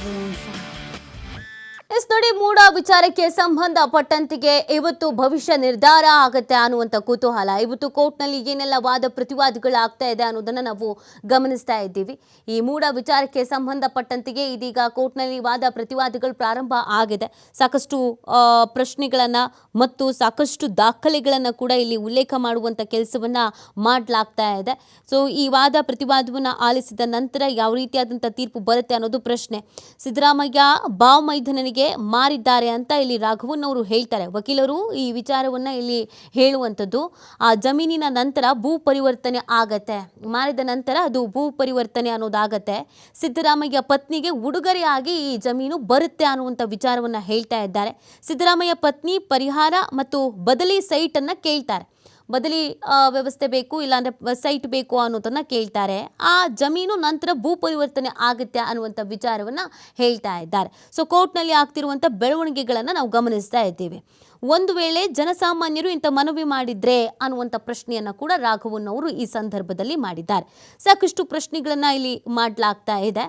Everyone ನೋಡಿ ಮೂಡ ವಿಚಾರಕ್ಕೆ ಸಂಬಂಧಪಟ್ಟಂತಿಗೆ ಇವತ್ತು ಭವಿಷ್ಯ ನಿರ್ಧಾರ ಆಗುತ್ತೆ ಅನ್ನುವಂಥ ಕುತೂಹಲ. ಇವತ್ತು ಕೋರ್ಟ್ನಲ್ಲಿ ಏನೆಲ್ಲ ವಾದ ಪ್ರತಿವಾದಗಳಾಗ್ತಾ ಇದೆ ಅನ್ನೋದನ್ನ ನಾವು ಗಮನಿಸ್ತಾ ಇದ್ದೀವಿ. ಈ ಮೂಡ ವಿಚಾರಕ್ಕೆ ಸಂಬಂಧಪಟ್ಟಂತಿಗೆ ಇದೀಗ ಕೋರ್ಟ್ನಲ್ಲಿ ವಾದ ಪ್ರತಿವಾದಗಳು ಪ್ರಾರಂಭ ಆಗಿದೆ. ಸಾಕಷ್ಟು ಪ್ರಶ್ನೆಗಳನ್ನು ಪ್ರಶ್ನೆಗಳನ್ನ ಮತ್ತು ಸಾಕಷ್ಟು ದಾಖಲೆಗಳನ್ನು ಕೂಡ ಇಲ್ಲಿ ಉಲ್ಲೇಖ ಮಾಡುವಂಥ ಕೆಲಸವನ್ನ ಮಾಡಲಾಗ್ತಾ ಇದೆ. ಸೊ, ಈ ವಾದ ಪ್ರತಿವಾದವನ್ನ ಆಲಿಸಿದ ನಂತರ ಯಾವ ರೀತಿಯಾದಂಥ ತೀರ್ಪು ಬರುತ್ತೆ ಅನ್ನೋದು ಪ್ರಶ್ನೆ. ಸಿದ್ದರಾಮಯ್ಯ, ಬಾವ್ ಮೈದನನಿಗೆ ಮಾರಿದ್ದಾರೆ ಅಂತ ಇಲ್ಲಿ ರಾಘವನ್ ಅವರು ಹೇಳ್ತಾರೆ. ವಕೀಲರು ಈ ವಿಚಾರವನ್ನ ಇಲ್ಲಿ ಹೇಳುವಂಥದ್ದು, ಆ ಜಮೀನಿನ ನಂತರ ಭೂ ಪರಿವರ್ತನೆ ಆಗತ್ತೆ. ಮಾರಿದ ನಂತರ ಅದು ಭೂ ಪರಿವರ್ತನೆ ಅನ್ನೋದಾಗತ್ತೆ. ಸಿದ್ದರಾಮಯ್ಯ ಪತ್ನಿಗೆ ಉಡುಗೊರೆಯಾಗಿ ಈ ಜಮೀನು ಬರುತ್ತೆ ಅನ್ನುವಂಥ ವಿಚಾರವನ್ನ ಹೇಳ್ತಾ ಇದ್ದಾರೆ. ಸಿದ್ದರಾಮಯ್ಯ ಪತ್ನಿ ಪರಿಹಾರ ಮತ್ತು ಬದಲಿ ಸೈಟನ್ನು ಕೇಳ್ತಾರೆ. ಬದಲಿ ವ್ಯವಸ್ಥೆ ಬೇಕು, ಇಲ್ಲಾಂದ್ರೆ ಸೈಟ್ ಬೇಕು ಅನ್ನೋದನ್ನ ಕೇಳ್ತಾರೆ. ಆ ಜಮೀನು ನಂತರ ಭೂ ಪರಿವರ್ತನೆ ಆಗುತ್ತೆ ಅನ್ನುವಂಥ ವಿಚಾರವನ್ನ ಹೇಳ್ತಾ ಇದ್ದಾರೆ. ಸೊ ಕೋರ್ಟ್ನಲ್ಲಿ ಆಗ್ತಿರುವಂಥ ಬೆಳವಣಿಗೆಗಳನ್ನು ನಾವು ಗಮನಿಸ್ತಾ ಇದ್ದೀವಿ. ಒಂದು ವೇಳೆ ಜನಸಾಮಾನ್ಯರು ಇಂಥ ಮನವಿ ಮಾಡಿದ್ರೆ ಅನ್ನುವಂಥ ಪ್ರಶ್ನೆಯನ್ನ ಕೂಡ ರಾಘವನ್ ಅವರು ಈ ಸಂದರ್ಭದಲ್ಲಿ ಮಾಡಿದ್ದಾರೆ. ಸಾಕಷ್ಟು ಪ್ರಶ್ನೆಗಳನ್ನು ಇಲ್ಲಿ ಮಾಡಲಾಗ್ತಾ ಇದೆ.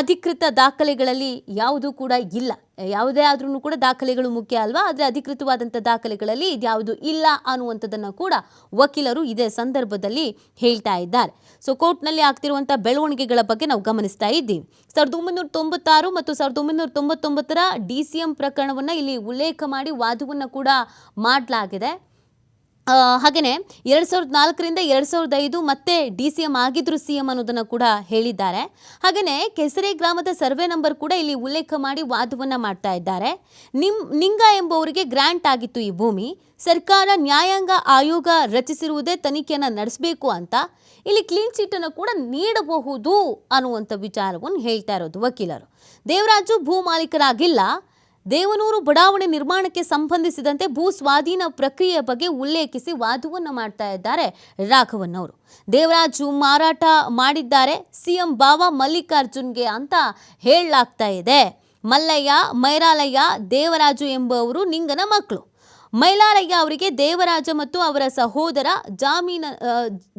ಅಧಿಕೃತ ದಾಖಲೆಗಳಲ್ಲಿ ಯಾವುದೂ ಕೂಡ ಇಲ್ಲ. ಯಾವುದೇ ಆದ್ರೂ ಕೂಡ ದಾಖಲೆಗಳು ಮುಖ್ಯ ಅಲ್ವಾ? ಆದರೆ ಅಧಿಕೃತವಾದಂಥ ದಾಖಲೆಗಳಲ್ಲಿ ಇದ್ಯಾವುದು ಇಲ್ಲ ಅನ್ನುವಂಥದ್ದನ್ನು ಕೂಡ ವಕೀಲರು ಇದೇ ಸಂದರ್ಭದಲ್ಲಿ ಹೇಳ್ತಾ ಇದ್ದಾರೆ. ಸೊ ಕೋರ್ಟ್ನಲ್ಲಿ ಆಗ್ತಿರುವಂಥ ಬೆಳವಣಿಗೆಗಳ ಬಗ್ಗೆ ನಾವು ಗಮನಿಸ್ತಾ ಇದ್ದೀವಿ. ಸಾವಿರದ ಒಂಬೈನೂರ ತೊಂಬತ್ತಾರು ಮತ್ತು ಸಾವಿರದ ಒಂಬೈನೂರ ತೊಂಬತ್ತೊಂಬತ್ತರ ಡಿ ಸಿ ಎಂ ಪ್ರಕರಣವನ್ನು ಇಲ್ಲಿ ಉಲ್ಲೇಖ ಮಾಡಿ ವಾದವನ್ನು ಕೂಡ ಮಾಡಲಾಗಿದೆ. ಹಾಗೆಯೇ ಎರಡು ಸಾವಿರದ ನಾಲ್ಕರಿಂದ ಎರಡು ಸಾವಿರದ ಐದು ಮತ್ತೆ ಡಿ ಸಿ ಎಂ ಆಗಿದ್ರು ಸಿ ಎಂ ಅನ್ನೋದನ್ನು ಕೂಡ ಹೇಳಿದ್ದಾರೆ. ಹಾಗೆಯೇ ಕೆಸರೆ ಗ್ರಾಮದ ಸರ್ವೆ ನಂಬರ್ ಕೂಡ ಇಲ್ಲಿ ಉಲ್ಲೇಖ ಮಾಡಿ ವಾದವನ್ನು ಮಾಡ್ತಾ ಇದ್ದಾರೆ. ನಿಮ್, ನಿಂಗ ಎಂಬುವರಿಗೆ ಗ್ರ್ಯಾಂಟ್ ಆಗಿತ್ತು ಈ ಭೂಮಿ. ಸರ್ಕಾರ ನ್ಯಾಯಾಂಗ ಆಯೋಗ ರಚಿಸಿರುವುದೇ ತನಿಖೆಯನ್ನು ನಡೆಸಬೇಕು ಅಂತ. ಇಲ್ಲಿ ಕ್ಲೀನ್ ಚೀಟನ್ನು ಕೂಡ ನೀಡಬಹುದು ಅನ್ನುವಂಥ ವಿಚಾರವನ್ನು ಹೇಳ್ತಾ ಇರೋದು ವಕೀಲರು. ದೇವರಾಜು ಭೂ ಮಾಲೀಕರಾಗಿಲ್ಲ. ದೇವನೂರು ಬಡಾವಣೆ ನಿರ್ಮಾಣಕ್ಕೆ ಸಂಬಂಧಿಸಿದಂತೆ ಭೂ ಸ್ವಾಧೀನ ಪ್ರಕ್ರಿಯೆ ಬಗ್ಗೆ ಉಲ್ಲೇಖಿಸಿ ವಾದವನ್ನು ಮಾಡ್ತಾ ಇದ್ದಾರೆ ರಾಘವನ್ ಅವರು ದೇವರಾಜು ಮಾರಾಟ ಮಾಡಿದ್ದಾರೆ, ಸಿಎಂ ಬಾವಾ ಮಲ್ಲಿಕಾರ್ಜುನ್ಗೆ ಅಂತ ಹೇಳಲಾಗ್ತಾ ಇದೆ. ಮಲ್ಲಯ್ಯ, ಮೈರಾಲಯ್ಯ, ದೇವರಾಜು ಎಂಬುವರು ನಿಂಗನ ಮಕ್ಕಳು. ಮೈಲಾರಯ್ಯ ಅವರಿಗೆ ದೇವರಾಜ ಮತ್ತು ಅವರ ಸಹೋದರ ಜಾಮೀನ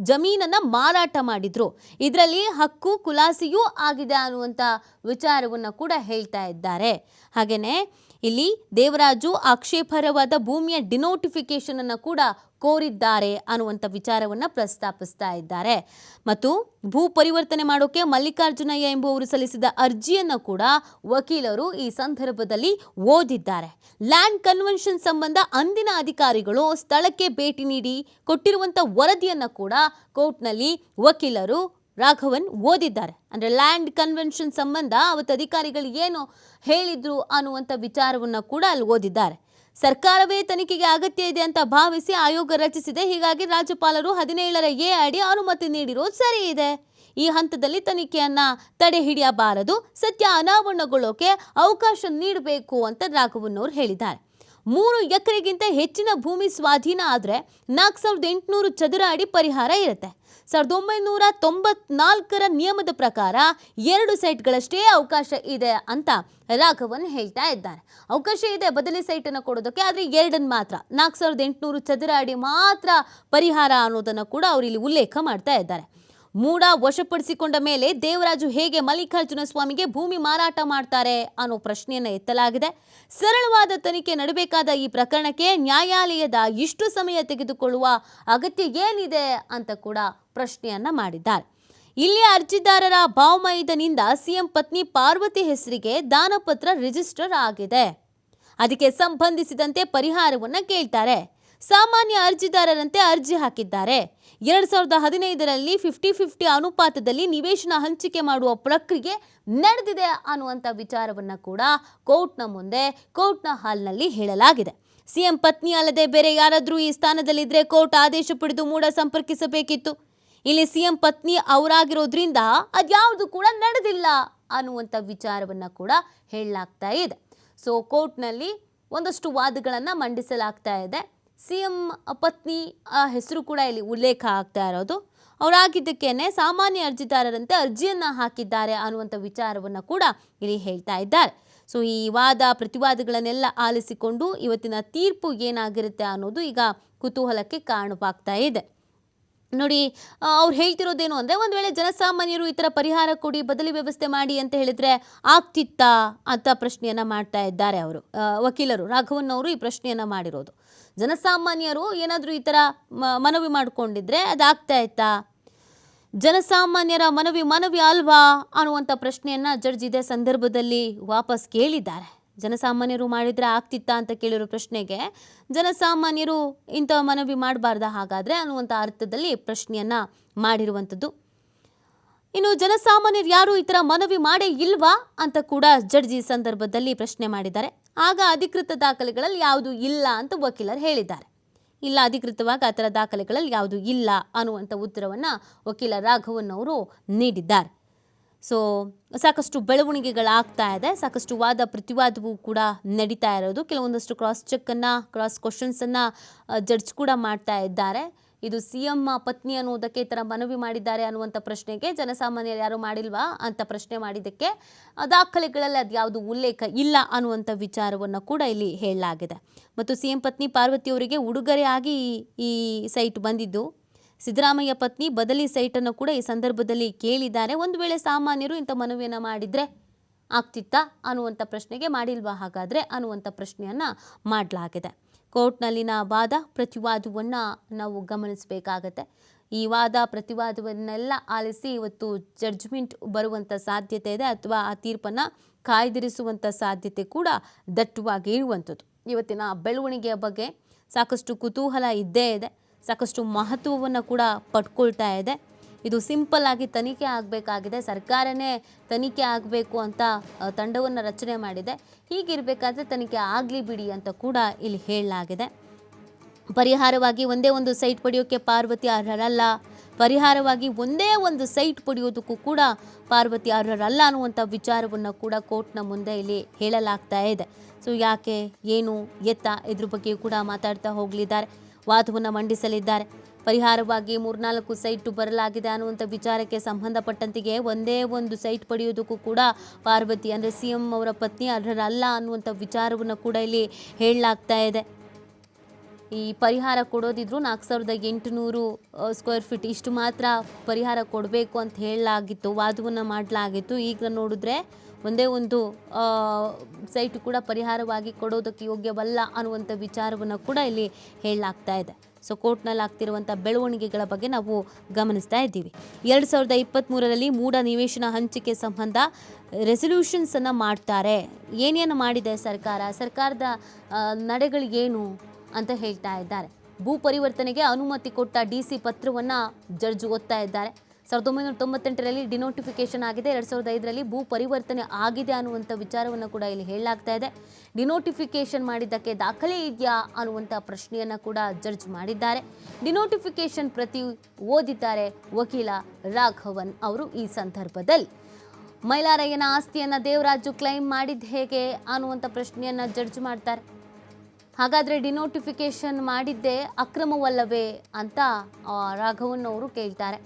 ಜಮೀನನ್ನು ಮಾರಾಟ ಮಾಡಿದ್ರು. ಇದರಲ್ಲಿ ಹಕ್ಕು, ಕುಲಾಸಿಯೂ ಆಗಿದೆ ಅನ್ನುವಂಥ ವಿಚಾರವನ್ನು ಕೂಡ ಹೇಳ್ತಾ ಇದ್ದಾರೆ. ಹಾಗೆಯೇ ಇಲ್ಲಿ ದೇವರಾಜು ಆಕ್ಷೇಪರವಾದ ಭೂಮಿಯ ಡಿನೋಟಿಫಿಕೇಶನ್ ಅನ್ನು ಕೂಡ ಕೋರಿದ್ದಾರೆ ಅನ್ನುವಂಥ ವಿಚಾರವನ್ನು ಪ್ರಸ್ತಾಪಿಸ್ತಾ ಇದ್ದಾರೆ. ಮತ್ತು ಭೂ ಪರಿವರ್ತನೆ ಮಾಡೋಕೆ ಮಲ್ಲಿಕಾರ್ಜುನಯ್ಯ ಎಂಬುವರು ಸಲ್ಲಿಸಿದ ಅರ್ಜಿಯನ್ನು ಕೂಡ ವಕೀಲರು ಈ ಸಂದರ್ಭದಲ್ಲಿ ಓದಿದ್ದಾರೆ. ಲ್ಯಾಂಡ್ ಕನ್ವೆನ್ಷನ್ ಸಂಬಂಧ ಅಂದಿನ ಅಧಿಕಾರಿಗಳು ಸ್ಥಳಕ್ಕೆ ಭೇಟಿ ನೀಡಿ ಕೊಟ್ಟಿರುವಂಥ ವರದಿಯನ್ನು ಕೂಡ ಕೋರ್ಟ್ನಲ್ಲಿ ವಕೀಲರು ರಾಘವನ್ ಓದಿದ್ದಾರೆ. ಅಂದರೆ ಲ್ಯಾಂಡ್ ಕನ್ವೆನ್ಷನ್ ಸಂಬಂಧ ಅವತ್ತು ಅಧಿಕಾರಿಗಳು ಏನು ಹೇಳಿದ್ರು ಅನ್ನುವಂಥ ವಿಚಾರವನ್ನು ಕೂಡ ಅಲ್ಲಿ ಓದಿದ್ದಾರೆ. ಸರ್ಕಾರವೇ ತನಿಖೆಗೆ ಅಗತ್ಯ ಇದೆ ಅಂತ ಭಾವಿಸಿ ಆಯೋಗ ರಚಿಸಿದೆ. ಹೀಗಾಗಿ ರಾಜ್ಯಪಾಲರು ಹದಿನೇಳರ ಎ ಅಡಿ ಅನುಮತಿ ನೀಡಿರೋದು ಸರಿ ಇದೆ. ಈ ಹಂತದಲ್ಲಿ ತನಿಖೆಯನ್ನ ತಡೆ ಹಿಡಿಯಬಾರದು. ಸತ್ಯ ಅನಾವರಣಗೊಳ್ಳೋಕೆ ಅವಕಾಶ ನೀಡಬೇಕು ಅಂತ ರಾಘವನ್ ಅವರು ಹೇಳಿದ್ದಾರೆ. ಮೂರು ಎಕರೆಗಿಂತ ಹೆಚ್ಚಿನ ಭೂಮಿ ಸ್ವಾಧೀನ ಆದರೆ ನಾಲ್ಕು ಸಾವಿರದ ಎಂಟುನೂರು ಚದರ ಅಡಿ ಪರಿಹಾರ ಇರುತ್ತೆ. ಸಾವಿರದ ಒಂಬೈನೂರ ತೊಂಬತ್ನಾಲ್ಕರ ನಿಯಮದ ಪ್ರಕಾರ ಎರಡು ಸೈಟ್ಗಳಷ್ಟೇ ಅವಕಾಶ ಇದೆ ಅಂತ ರಾಘವನ್ ಹೇಳ್ತಾ ಇದ್ದಾರೆ. ಅವಕಾಶ ಇದೆ, ಬದಲಿ ಸೈಟನ್ನು ಕೊಡೋದಕ್ಕೆ, ಆದರೆ ಎರಡನ್ನು ಮಾತ್ರ. ನಾಲ್ಕು ಸಾವಿರದ ಎಂಟುನೂರು ಚದರ ಅಡಿ ಮಾತ್ರ ಪರಿಹಾರ ಅನ್ನೋದನ್ನು ಕೂಡ ಅವರು ಇಲ್ಲಿ ಉಲ್ಲೇಖ ಮಾಡ್ತಾ ಇದ್ದಾರೆ. ಮೂಡ ವಶಪಡಿಸಿಕೊಂಡ ಮೇಲೆ ದೇವರಾಜು ಹೇಗೆ ಮಲ್ಲಿಕಾರ್ಜುನ ಸ್ವಾಮಿಗೆ ಭೂಮಿ ಮಾರಾಟ ಮಾಡ್ತಾರೆ ಅನ್ನೋ ಪ್ರಶ್ನೆಯನ್ನು ಎತ್ತಲಾಗಿದೆ. ಸರಳವಾದ ತನಿಖೆ ನಡಬೇಕಾದ ಈ ಪ್ರಕರಣಕ್ಕೆ ನ್ಯಾಯಾಲಯದ ಇಷ್ಟು ಸಮಯ ತೆಗೆದುಕೊಳ್ಳುವ ಅಗತ್ಯ ಏನಿದೆ ಅಂತ ಕೂಡ ಪ್ರಶ್ನೆಯನ್ನ ಮಾಡಿದ್ದಾರೆ. ಇಲ್ಲಿ ಅರ್ಜಿದಾರರ ಭಾವಮೈದನಿಂದ ಸಿಎಂ ಪತ್ನಿ ಪಾರ್ವತಿ ಹೆಸರಿಗೆ ದಾನಪತ್ರ ರಿಜಿಸ್ಟರ್ ಆಗಿದೆ. ಅದಕ್ಕೆ ಸಂಬಂಧಿಸಿದಂತೆ ಪರಿಹಾರವನ್ನ ಕೇಳ್ತಾರೆ. ಸಾಮಾನ್ಯ ಅರ್ಜಿದಾರರಂತೆ ಅರ್ಜಿ ಹಾಕಿದ್ದಾರೆ. ಎರಡ್ ಸಾವಿರದ ಹದಿನೈದರಲ್ಲಿ ಫಿಫ್ಟಿ ಫಿಫ್ಟಿ ಅನುಪಾತದಲ್ಲಿ ನಿವೇಶನ ಹಂಚಿಕೆ ಮಾಡುವ ಪ್ರಕ್ರಿಯೆ ನಡೆದಿದೆ ಅನ್ನುವಂಥ ವಿಚಾರವನ್ನ ಕೂಡ ಕೋರ್ಟ್ನ ಮುಂದೆ, ಕೋರ್ಟ್ನ ಹಾಲ್ನಲ್ಲಿ ಹೇಳಲಾಗಿದೆ. ಸಿಎಂ ಪತ್ನಿ ಅಲ್ಲದೆ ಬೇರೆ ಯಾರಾದರೂ ಈ ಸ್ಥಾನದಲ್ಲಿದ್ದರೆ ಕೋರ್ಟ್ ಆದೇಶ ಪಡೆದು ಮೂಡ ಸಂಪರ್ಕಿಸಬೇಕಿತ್ತು. ಇಲ್ಲಿ ಸಿಎಂ ಪತ್ನಿ ಅವರಾಗಿರೋದ್ರಿಂದ ಅದ್ಯಾವುದು ಕೂಡ ನಡೆದಿಲ್ಲ ಅನ್ನುವಂಥ ವಿಚಾರವನ್ನ ಕೂಡ ಹೇಳಲಾಗ್ತಾ ಇದೆ. ಸೊ ಕೋರ್ಟ್ನಲ್ಲಿ ಒಂದಷ್ಟು ವಾದಗಳನ್ನು ಮಂಡಿಸಲಾಗ್ತಾ ಇದೆ. ಸಿ ಎಂ ಪತ್ನಿ ಹೆಸರು ಕೂಡ ಇಲ್ಲಿ ಉಲ್ಲೇಖ ಆಗ್ತಾ ಇರೋದು. ಅವರಾಗಿದ್ದಕ್ಕೇನೆ ಸಾಮಾನ್ಯ ಅರ್ಜಿದಾರರಂತೆ ಅರ್ಜಿಯನ್ನು ಹಾಕಿದ್ದಾರೆ ಅನ್ನುವಂಥ ವಿಚಾರವನ್ನು ಕೂಡ ಇಲ್ಲಿ ಹೇಳ್ತಾ ಇದ್ದಾರೆ. ಸೊ, ಈ ವಾದ ಪ್ರತಿವಾದಗಳನ್ನೆಲ್ಲ ಆಲಿಸಿಕೊಂಡು ಇವತ್ತಿನ ತೀರ್ಪು ಏನಾಗಿರುತ್ತೆ ಅನ್ನೋದು ಈಗ ಕುತೂಹಲಕ್ಕೆ ಕಾರಣವಾಗ್ತಾ ಇದೆ. ನೋಡಿ ಅವ್ರು ಹೇಳ್ತಿರೋದೇನು ಅಂದರೆ, ಒಂದು ವೇಳೆ ಜನಸಾಮಾನ್ಯರು ಈ ಥರ ಪರಿಹಾರ ಕೊಡಿ, ಬದಲಿ ವ್ಯವಸ್ಥೆ ಮಾಡಿ ಅಂತ ಹೇಳಿದರೆ ಆಗ್ತಿತ್ತಾ ಅಂತ ಪ್ರಶ್ನೆಯನ್ನು ಮಾಡ್ತಾ ಇದ್ದಾರೆ ಅವರು. ವಕೀಲರು ರಾಘವನ್ ಅವರು ಈ ಪ್ರಶ್ನೆಯನ್ನು ಮಾಡಿರೋದು. ಜನಸಾಮಾನ್ಯರು ಏನಾದರೂ ಈ ಥರ ಮನವಿ ಮಾಡಿಕೊಂಡಿದ್ರೆ ಆಗ್ತಾ ಇತ್ತಾ? ಜನಸಾಮಾನ್ಯರ ಮನವಿ ಮನವಿ ಅಲ್ವಾ ಅನ್ನುವಂಥ ಪ್ರಶ್ನೆಯನ್ನು ಜಡ್ಜ್ ಇದೇ ಸಂದರ್ಭದಲ್ಲಿ ವಾಪಸ್ ಕೇಳಿದ್ದಾರೆ. ಜನಸಾಮಾನ್ಯರು ಮಾಡಿದರೆ ಆಗ್ತಿತ್ತಾ ಅಂತ ಕೇಳಿರೋ ಪ್ರಶ್ನೆಗೆ, ಜನಸಾಮಾನ್ಯರು ಇಂಥ ಮನವಿ ಮಾಡಬಾರ್ದ ಹಾಗಾದರೆ ಅನ್ನುವಂಥ ಅರ್ಥದಲ್ಲಿ ಪ್ರಶ್ನೆಯನ್ನು ಮಾಡಿರುವಂಥದ್ದು. ಇನ್ನು ಜನಸಾಮಾನ್ಯರು ಯಾರು ಈ ಥರ ಮನವಿ ಮಾಡೇ ಇಲ್ವಾ ಅಂತ ಕೂಡ ಜಡ್ಜಿ ಸಂದರ್ಭದಲ್ಲಿ ಪ್ರಶ್ನೆ ಮಾಡಿದ್ದಾರೆ. ಆಗ ಅಧಿಕೃತ ದಾಖಲೆಗಳಲ್ಲಿ ಯಾವುದು ಇಲ್ಲ ಅಂತ ವಕೀಲರು ಹೇಳಿದ್ದಾರೆ. ಇಲ್ಲ ಅಧಿಕೃತವಾಗಿ ಆ ಥರ ದಾಖಲೆಗಳಲ್ಲಿ ಯಾವುದು ಇಲ್ಲ ಅನ್ನುವಂಥ ಉತ್ತರವನ್ನು ವಕೀಲ ರಾಘವನ್ ಅವರು ನೀಡಿದ್ದಾರೆ. ಸೊ ಸಾಕಷ್ಟು ಬೆಳವಣಿಗೆಗಳಾಗ್ತಾ ಇದೆ. ಸಾಕಷ್ಟು ವಾದ ಪ್ರತಿವಾದವೂ ಕೂಡ ನಡೀತಾ ಇರೋದು. ಕೆಲವೊಂದಷ್ಟು ಕ್ರಾಸ್ ಚೆಕ್ಕನ್ನು ಕ್ರಾಸ್ ಕ್ವಶನ್ಸನ್ನು ಜಡ್ಜ್ ಕೂಡ ಮಾಡ್ತಾ ಇದ್ದಾರೆ. ಇದು ಸಿ ಎಂ ಪತ್ನಿ ಅನ್ನೋದಕ್ಕೆ ಈ ಥರ ಮನವಿ ಮಾಡಿದ್ದಾರೆ ಅನ್ನುವಂಥ ಪ್ರಶ್ನೆಗೆ ಜನಸಾಮಾನ್ಯರು ಯಾರು ಮಾಡಿಲ್ವಾ ಅಂತ ಪ್ರಶ್ನೆ ಮಾಡಿದ್ದಕ್ಕೆ ದಾಖಲೆಗಳಲ್ಲಿ ಅದು ಯಾವುದು ಉಲ್ಲೇಖ ಇಲ್ಲ ಅನ್ನುವಂಥ ವಿಚಾರವನ್ನು ಕೂಡ ಇಲ್ಲಿ ಹೇಳಲಾಗಿದೆ. ಮತ್ತು ಸಿ ಎಂ ಪತ್ನಿ ಪಾರ್ವತಿಯವರಿಗೆ ಉಡುಗೊರೆಯಾಗಿ ಈ ಸೈಟ್ ಬಂದಿದ್ದು. ಸಿದ್ದರಾಮಯ್ಯ ಪತ್ನಿ ಬದಲಿ ಸೈಟನ್ನು ಕೂಡ ಈ ಸಂದರ್ಭದಲ್ಲಿ ಕೇಳಿದ್ದಾರೆ. ಒಂದು ವೇಳೆ ಸಾಮಾನ್ಯರು ಇಂಥ ಮನವಿಯನ್ನು ಮಾಡಿದರೆ ಆಗ್ತಿತ್ತಾ ಅನ್ನುವಂಥ ಪ್ರಶ್ನೆಗೆ ಮಾಡಿಲ್ವಾ? ಹಾಗಾದರೆ ಅನ್ನುವಂಥ ಪ್ರಶ್ನೆಯನ್ನು ಮಾಡಲಾಗಿದೆ. ಕೋರ್ಟ್ನಲ್ಲಿನ ವಾದ ಪ್ರತಿವಾದವನ್ನು ನಾವು ಗಮನಿಸಬೇಕಾಗತ್ತೆ. ಈ ವಾದ ಪ್ರತಿವಾದವನ್ನೆಲ್ಲ ಆಲಿಸಿ ಇವತ್ತು ಜಡ್ಜ್ಮೆಂಟ್ ಬರುವಂಥ ಸಾಧ್ಯತೆ ಇದೆ ಅಥವಾ ಆ ತೀರ್ಪನ್ನು ಕಾಯ್ದಿರಿಸುವಂಥ ಸಾಧ್ಯತೆ ಕೂಡ ದಟ್ಟವಾಗಿ ಇರುವಂಥದ್ದು. ಇವತ್ತಿನ ಬೆಳವಣಿಗೆಯ ಬಗ್ಗೆ ಸಾಕಷ್ಟು ಕುತೂಹಲ ಇದ್ದೇ ಇದೆ. ಸಾಕಷ್ಟು ಮಹತ್ವವನ್ನು ಕೂಡ ಪಡ್ಕೊಳ್ತಾ ಇದೆ. ಇದು ಸಿಂಪಲ್ ಆಗಿ ತನಿಖೆ ಆಗಬೇಕಾಗಿದೆ. ಸರ್ಕಾರನೇ ತನಿಖೆ ಆಗಬೇಕು ಅಂತ ತಂಡವನ್ನು ರಚನೆ ಮಾಡಿದೆ. ಹೀಗಿರಬೇಕಾದ್ರೆ ತನಿಖೆ ಆಗಲಿ ಬಿಡಿ ಅಂತ ಕೂಡ ಇಲ್ಲಿ ಹೇಳಲಾಗಿದೆ. ಪರಿಹಾರವಾಗಿ ಒಂದೇ ಒಂದು ಸೈಟ್ ಪಡೆಯೋಕ್ಕೆ ಪಾರ್ವತಿ ಅರ್ಹರಲ್ಲ? ಪರಿಹಾರವಾಗಿ ಒಂದೇ ಒಂದು ಸೈಟ್ ಪಡೆಯೋದಕ್ಕೂ ಕೂಡ ಪಾರ್ವತಿ ಅರ್ಹರಲ್ಲ ಅನ್ನುವಂಥ ವಿಚಾರವನ್ನು ಕೂಡ ಕೋರ್ಟ್ನ ಮುಂದೆ ಇಲ್ಲಿ ಹೇಳಲಾಗ್ತಾ ಇದೆ. ಸೊ, ಯಾಕೆ, ಏನು, ಎತ್ತ, ಇದ್ರ ಬಗ್ಗೆಯೂ ಕೂಡ ಮಾತಾಡ್ತಾ ಹೋಗಲಿದ್ದಾರೆ. ವಾದವನ್ನು ಮಂಡಿಸಲಿದ್ದಾರೆ. ಪರಿಹಾರವಾಗಿ ಮೂರ್ನಾಲ್ಕು ಸೈಟು ಬರಲಾಗಿದೆ ಅನ್ನುವಂಥ ವಿಚಾರಕ್ಕೆ ಸಂಬಂಧಪಟ್ಟಂತಿಗೆ ಒಂದೇ ಒಂದು ಸೈಟ್ ಪಡೆಯೋದಕ್ಕೂ ಕೂಡ ಪಾರ್ವತಿ, ಅಂದರೆ ಸಿ ಎಂ ಅವರ ಪತ್ನಿ ಅರ್ಹರಲ್ಲ ಅನ್ನುವಂಥ ವಿಚಾರವನ್ನು ಕೂಡ ಇಲ್ಲಿ ಹೇಳಲಾಗ್ತಾ ಇದೆ. ಈ ಪರಿಹಾರ ಕೊಡೋದಿದ್ರು ನಾಲ್ಕು ಸಾವಿರದ ಎಂಟುನೂರು ಸ್ಕ್ವೇರ್ ಫೀಟ್ ಇಷ್ಟು ಮಾತ್ರ ಪರಿಹಾರ ಕೊಡಬೇಕು ಅಂತ ಹೇಳಲಾಗಿತ್ತು, ವಾದವನ್ನು ಮಾಡಲಾಗಿತ್ತು. ಈಗ ನೋಡಿದ್ರೆ ಒಂದೇ ಒಂದು ಸೈಟ್ ಕೂಡ ಪರಿಹಾರವಾಗಿ ಕೊಡೋದಕ್ಕೆ ಯೋಗ್ಯವಲ್ಲ ಅನ್ನುವಂಥ ವಿಚಾರವನ್ನು ಕೂಡ ಇಲ್ಲಿ ಹೇಳಲಾಗ್ತಾ ಇದೆ. ಸೊ ಕೋರ್ಟ್ನಲ್ಲಿ ಆಗ್ತಿರುವಂಥ ಬೆಳವಣಿಗೆಗಳ ಬಗ್ಗೆ ನಾವು ಗಮನಿಸ್ತಾ ಇದ್ದೀವಿ. ಎರಡು ಸಾವಿರದ ಇಪ್ಪತ್ತ್ಮೂರರಲ್ಲಿ ಮೂಢ ನಿವೇಶನ ಹಂಚಿಕೆ ಸಂಬಂಧ ರೆಸೊಲ್ಯೂಷನ್ಸನ್ನು ಮಾಡ್ತಾರೆ. ಏನೇನು ಮಾಡಿದೆ ಸರ್ಕಾರ? ಸರ್ಕಾರದ ನಡೆಗಳಿಗೇನು ಅಂತ ಹೇಳ್ತಾ ಇದ್ದಾರೆ. ಭೂ ಪರಿವರ್ತನೆಗೆ ಅನುಮತಿ ಕೊಟ್ಟ ಡಿ ಸಿ ಪತ್ರವನ್ನು ಜಡ್ಜ್ ಓದ್ತಾ ಇದ್ದಾರೆ. ಸಾವಿರದ ಒಂಬೈನೂರ ತೊಂಬತ್ತೆಂಟರಲ್ಲಿ ಡಿನೋಟಿಫಿಕೇಶನ್ ಆಗಿದೆ. ಎರಡು ಸಾವಿರದ ಐದರಲ್ಲಿ ಭೂ ಪರಿವರ್ತನೆ ಆಗಿದೆ ಅನ್ನುವಂಥ ವಿಚಾರವನ್ನು ಕೂಡ ಇಲ್ಲಿ ಹೇಳಲಾಗ್ತಾ ಇದೆ. ಡಿನೋಟಿಫಿಕೇಶನ್ ಮಾಡಿದ್ದಕ್ಕೆ ದಾಖಲೆ ಇದೆಯಾ ಅನ್ನುವಂಥ ಪ್ರಶ್ನೆಯನ್ನು ಕೂಡ ಜಡ್ಜ್ ಮಾಡಿದ್ದಾರೆ. ಡಿನೋಟಿಫಿಕೇಶನ್ ಪ್ರತಿ ಓದಿದ್ದಾರೆ ವಕೀಲ ರಾಘವನ್ ಅವರು ಈ ಸಂದರ್ಭದಲ್ಲಿ. ಮೈಲಾರಯ್ಯನ ಆಸ್ತಿಯನ್ನು ದೇವರಾಜು ಕ್ಲೈಮ್ ಮಾಡಿದ್ದು ಹೇಗೆ ಅನ್ನುವಂಥ ಪ್ರಶ್ನೆಯನ್ನು ಜಡ್ಜ್ ಮಾಡ್ತಾರೆ. ಹಾಗಾದರೆ ಡಿನೋಟಿಫಿಕೇಷನ್ ಮಾಡಿದ್ದೇ ಅಕ್ರಮವಲ್ಲವೇ ಅಂತ ರಾಘವನ್ ಅವರು ಕೇಳ್ತಾರೆ.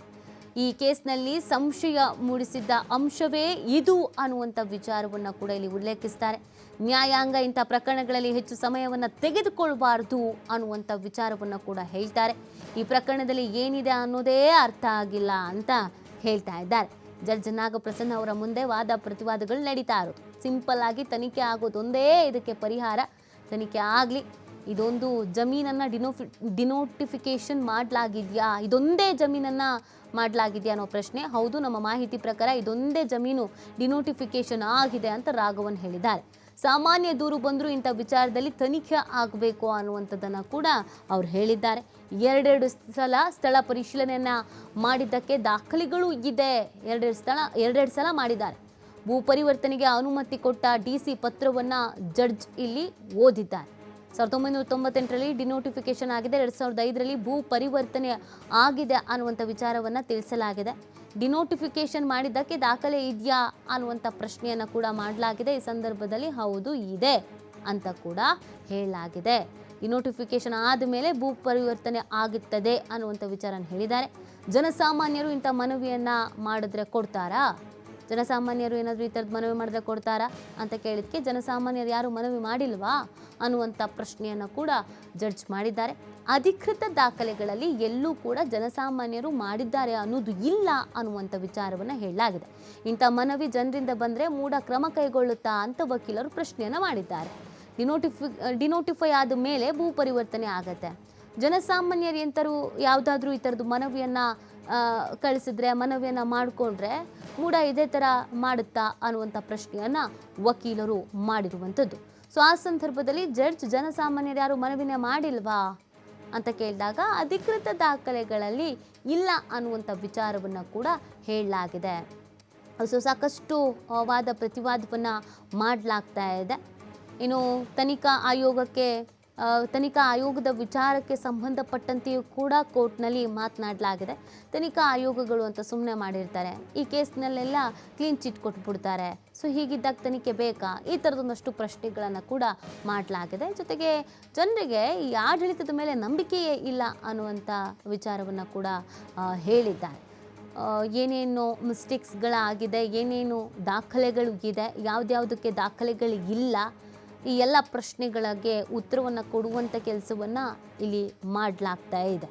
ಈ ಕೇಸ್ನಲ್ಲಿ ಸಂಶಯ ಮೂಡಿಸಿದ್ದ ಅಂಶವೇ ಇದು ಅನ್ನುವಂಥ ವಿಚಾರವನ್ನು ಕೂಡ ಇಲ್ಲಿ ಉಲ್ಲೇಖಿಸ್ತಾರೆ. ನ್ಯಾಯಾಂಗ ಇಂಥ ಪ್ರಕರಣಗಳಲ್ಲಿ ಹೆಚ್ಚು ಸಮಯವನ್ನು ತೆಗೆದುಕೊಳ್ಬಾರ್ದು ಅನ್ನುವಂಥ ವಿಚಾರವನ್ನು ಕೂಡ ಹೇಳ್ತಾರೆ. ಈ ಪ್ರಕರಣದಲ್ಲಿ ಏನಿದೆ ಅನ್ನೋದೇ ಅರ್ಥ ಆಗಿಲ್ಲ ಅಂತ ಹೇಳ್ತಾ ಇದ್ದಾರೆ. ಜಡ್ಜ್ ನಾಗಪ್ರಸನ್ನ ಅವರ ಮುಂದೆ ವಾದ ಪ್ರತಿವಾದಗಳು ನಡೀತಾ ಇರೋದು. ಸಿಂಪಲ್ ಆಗಿ ತನಿಖೆ ಆಗೋದೊಂದೇ ಇದಕ್ಕೆ ಪರಿಹಾರ. ತನಿಖೆ ಆಗಲಿ, ಇದೊಂದು ಜಮೀನನ್ನು ಡಿನೋಫಿ ಡಿನೋಟಿಫಿಕೇಷನ್ ಮಾಡಲಾಗಿದೆಯಾ? ಇದೊಂದೇ ಜಮೀನನ್ನು ಮಾಡಲಾಗಿದೆಯಾ ಅನ್ನೋ ಪ್ರಶ್ನೆ? ಹೌದು, ನಮ್ಮ ಮಾಹಿತಿ ಪ್ರಕಾರ ಇದೊಂದೇ ಜಮೀನು ಡಿನೋಟಿಫಿಕೇಷನ್ ಆಗಿದೆ ಅಂತ ರಾಘವನ್ ಹೇಳಿದ್ದಾರೆ. ಸಾಮಾನ್ಯ ದೂರು ಬಂದರೂ ಇಂಥ ವಿಚಾರದಲ್ಲಿ ತನಿಖೆ ಆಗಬೇಕು ಅನ್ನುವಂಥದ್ದನ್ನು ಕೂಡ ಅವ್ರು ಹೇಳಿದ್ದಾರೆ. ಎರಡೆರಡು ಸಲ ಸ್ಥಳ ಪರಿಶೀಲನೆಯನ್ನು ಮಾಡಿದ್ದಕ್ಕೆ ದಾಖಲೆಗಳು ಇದೆ. ಎರಡೆರಡು ಸ್ಥಳ, ಎರಡೆರಡು ಸಲ ಮಾಡಿದ್ದಾರೆ. ಭೂ ಪರಿವರ್ತನೆಗೆ ಅನುಮತಿ ಕೊಟ್ಟ ಡಿಸಿ ಪತ್ರವನ್ನು ಜಡ್ಜ್ ಇಲ್ಲಿ ಓದಿದ್ದಾರೆ. ಸಾವಿರದ ಒಂಬೈನೂರ ತೊಂಬತ್ತೆಂಟರಲ್ಲಿ ಡಿನೋಟಿಫಿಕೇಶನ್ ಆಗಿದೆ, ಎರಡು ಸಾವಿರದ ಐದರಲ್ಲಿ ಭೂ ಪರಿವರ್ತನೆ ಆಗಿದೆ ಅನ್ನುವಂಥ ವಿಚಾರವನ್ನು ತಿಳಿಸಲಾಗಿದೆ. ಡಿನೋಟಿಫಿಕೇಶನ್ ಮಾಡಿದ್ದಕ್ಕೆ ದಾಖಲೆ ಇದೆಯಾ ಅನ್ನುವಂಥ ಪ್ರಶ್ನೆಯನ್ನು ಕೂಡ ಮಾಡಲಾಗಿದೆ. ಈ ಸಂದರ್ಭದಲ್ಲಿ ಹೌದು, ಇದೆ ಅಂತ ಕೂಡ ಹೇಳಲಾಗಿದೆ. ಡಿನೋಟಿಫಿಕೇಶನ್ ಆದಮೇಲೆ ಭೂ ಪರಿವರ್ತನೆ ಆಗುತ್ತದೆ ಅನ್ನುವಂಥ ವಿಚಾರನ ಹೇಳಿದ್ದಾರೆ. ಜನಸಾಮಾನ್ಯರು ಇಂಥ ಮನವಿಯನ್ನು ಮಾಡಿದ್ರೆ ಕೊಡ್ತಾರಾ? ಜನಸಾಮಾನ್ಯರು ಏನಾದರೂ ಈ ಥರದ್ದು ಮನವಿ ಮಾಡಿದ್ರೆ ಕೊಡ್ತಾರಾ ಅಂತ ಕೇಳಿದ್ಕೆ ಜನಸಾಮಾನ್ಯರು ಯಾರು ಮನವಿ ಮಾಡಿಲ್ವಾ ಅನ್ನುವಂಥ ಪ್ರಶ್ನೆಯನ್ನು ಕೂಡ ಜಡ್ಜ್ ಮಾಡಿದ್ದಾರೆ. ಅಧಿಕೃತ ದಾಖಲೆಗಳಲ್ಲಿ ಎಲ್ಲೂ ಕೂಡ ಜನಸಾಮಾನ್ಯರು ಮಾಡಿದ್ದಾರೆ ಅನ್ನೋದು ಇಲ್ಲ ಅನ್ನುವಂಥ ವಿಚಾರವನ್ನು ಹೇಳಲಾಗಿದೆ. ಇಂಥ ಮನವಿ ಜನರಿಂದ ಬಂದರೆ ಮೂಢ ಕ್ರಮ ಕೈಗೊಳ್ಳುತ್ತಾ ಅಂತ ವಕೀಲರು ಪ್ರಶ್ನೆಯನ್ನು ಮಾಡಿದ್ದಾರೆ. ಡಿನೋಟಿಫಿ, ಡಿನೋಟಿಫೈ ಆದ ಮೇಲೆ ಭೂ ಪರಿವರ್ತನೆ ಆಗತ್ತೆ. ಜನಸಾಮಾನ್ಯರು ಎಂತರೂ ಯಾವುದಾದ್ರೂ ಈ ಥರದ್ದು ಮನವಿಯನ್ನು ಕಳಿಸಿದ್ರೆ, ಮನವಿಯನ್ನು ಮಾಡಿಕೊಂಡ್ರೆ ಕೂಡ ಇದೇ ಥರ ಮಾಡುತ್ತಾ ಅನ್ನುವಂಥ ಪ್ರಶ್ನೆಯನ್ನು ವಕೀಲರು ಮಾಡಿರುವಂಥದ್ದು. ಸೊ, ಆ ಸಂದರ್ಭದಲ್ಲಿ ಜಡ್ಜ್ ಜನಸಾಮಾನ್ಯರು ಯಾರು ಮನವಿನೇ ಮಾಡಿಲ್ವಾ ಅಂತ ಕೇಳಿದಾಗ ಅಧಿಕೃತ ದಾಖಲೆಗಳಲ್ಲಿ ಇಲ್ಲ ಅನ್ನುವಂಥ ವಿಚಾರವನ್ನು ಕೂಡ ಹೇಳಲಾಗಿದೆ. ಸೊ, ಸಾಕಷ್ಟು ವಾದ ಪ್ರತಿವಾದವನ್ನು ಮಾಡಲಾಗ್ತಾ ಇದೆ. ಇನ್ನು ತನಿಖಾ ಆಯೋಗಕ್ಕೆ ತನಿಖಾ ಆಯೋಗದ ವಿಚಾರಕ್ಕೆ ಸಂಬಂಧಪಟ್ಟಂತೆಯೂ ಕೂಡ ಕೋರ್ಟ್ನಲ್ಲಿ ಮಾತನಾಡಲಾಗಿದೆ. ತನಿಖಾ ಆಯೋಗಗಳು ಅಂತ ಸುಮ್ಮನೆ ಮಾಡಿರ್ತಾರೆ. ಈ ಕೇಸ್ನಲ್ಲೆಲ್ಲ ಕ್ಲೀನ್ ಚಿಟ್ ಕೊಟ್ಬಿಡ್ತಾರೆ. ಸೊ, ಹೀಗಿದ್ದಾಗ ತನಿಖೆ ಬೇಕಾ? ಈ ಥರದೊಂದಷ್ಟು ಪ್ರಶ್ನೆಗಳನ್ನು ಕೂಡ ಮಾಡಲಾಗಿದೆ. ಜೊತೆಗೆ ಜನರಿಗೆ ಈ ಆಡಳಿತದ ಮೇಲೆ ನಂಬಿಕೆಯೇ ಇಲ್ಲ ಅನ್ನುವಂಥ ವಿಚಾರವನ್ನು ಕೂಡ ಹೇಳಿದ್ದಾರೆ. ಏನೇನು ಮಿಸ್ಟೇಕ್ಸ್ಗಳಾಗಿದೆ, ಏನೇನು ದಾಖಲೆಗಳು ಇದೆ, ಯಾವುದ್ಯಾವುದಕ್ಕೆ ದಾಖಲೆಗಳು ಇಲ್ಲ ಈ ಎಲ್ಲ ಪ್ರಶ್ನೆಗಳಿಗೆ ಉತ್ತರವನ್ನು ಕೊಡುವಂಥ ಕೆಲಸವನ್ನು ಇಲ್ಲಿ ಮಾಡಲಾಗ್ತಾ ಇದೆ.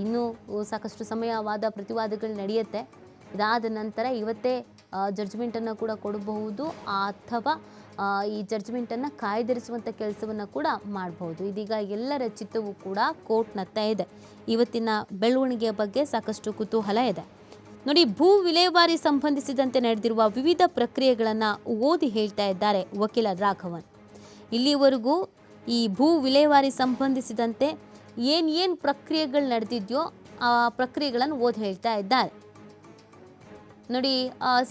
ಇನ್ನೂ ಸಾಕಷ್ಟು ಸಮಯವಾದ ಪ್ರತಿವಾದಗಳು ನಡೆಯುತ್ತೆ. ಇದಾದ ನಂತರ ಇವತ್ತೇ ಜಡ್ಜ್ಮೆಂಟನ್ನು ಕೂಡ ಕೊಡಬಹುದು ಅಥವಾ ಈ ಜಡ್ಜ್ಮೆಂಟನ್ನು ಕಾಯ್ದಿರಿಸುವಂಥ ಕೆಲಸವನ್ನು ಕೂಡ ಮಾಡಬಹುದು. ಇದೀಗ ಎಲ್ಲರ ಚಿತ್ತವೂ ಕೂಡ ಕೋರ್ಟ್ನತ್ತ ಇದೆ. ಇವತ್ತಿನ ಬೆಳವಣಿಗೆಯ ಬಗ್ಗೆ ಸಾಕಷ್ಟು ಕುತೂಹಲ ಇದೆ. ನೋಡಿ, ಭೂ ವಿಲೇವಾರಿ ಸಂಬಂಧಿಸಿದಂತೆ ನಡೆದಿರುವ ವಿವಿಧ ಪ್ರಕ್ರಿಯೆಗಳನ್ನು ಓದಿ ಹೇಳ್ತಾ ಇದ್ದಾರೆ ವಕೀಲ ರಾಘವನ್. ಇಲ್ಲಿವರೆಗೂ ಈ ಭೂ ವಿಲೇವಾರಿ ಸಂಬಂಧಿಸಿದಂತೆ ಏನು ಏನು ಪ್ರಕ್ರಿಯೆಗಳು ನಡೆದಿದೆಯೋ ಆ ಪ್ರಕ್ರಿಯೆಗಳನ್ನು ಓದಿ ಹೇಳ್ತಾ ಇದ್ದಾರೆ. ನೋಡಿ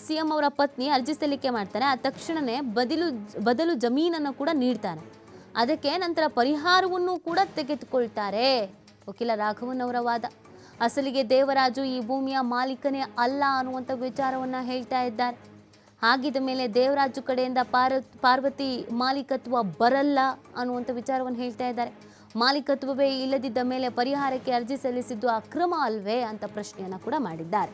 ಸಿ ಎಂ ಅವರ ಪತ್ನಿ ಅರ್ಜಿ ಸಲ್ಲಿಕೆ ಮಾಡ್ತಾರೆ. ಆ ತಕ್ಷಣವೇ ಬದಲು ಬದಲು ಜಮೀನನ್ನು ಕೂಡ ನೀಡ್ತಾರೆ. ಅದಕ್ಕೆ ನಂತರ ಪರಿಹಾರವನ್ನು ಕೂಡ ತೆಗೆದುಕೊಳ್ತಾರೆ. ವಕೀಲ ರಾಘವನ್ ಅವರ ವಾದ. ಅಸಲಿಗೆ ದೇವರಾಜು ಈ ಭೂಮಿಯ ಮಾಲೀಕನೇ ಅಲ್ಲ ಅನ್ನುವಂಥ ವಿಚಾರವನ್ನು ಹೇಳ್ತಾ ಇದ್ದಾರೆ. ಹಾಗಿದ ಮೇಲೆ ದೇವರಾಜು ಕಡೆಯಿಂದ ಪಾರ ಪಾರ್ವತಿ ಮಾಲೀಕತ್ವ ಬರಲ್ಲ ಅನ್ನುವಂಥ ವಿಚಾರವನ್ನು ಹೇಳ್ತಾ ಇದ್ದಾರೆ. ಮಾಲೀಕತ್ವವೇ ಇಲ್ಲದಿದ್ದ ಮೇಲೆ ಪರಿಹಾರಕ್ಕೆ ಅರ್ಜಿ ಸಲ್ಲಿಸಿದ್ದು ಅಕ್ರಮ ಅಲ್ವೇ ಅಂತ ಪ್ರಶ್ನೆಯನ್ನು ಕೂಡ ಮಾಡಿದ್ದಾರೆ.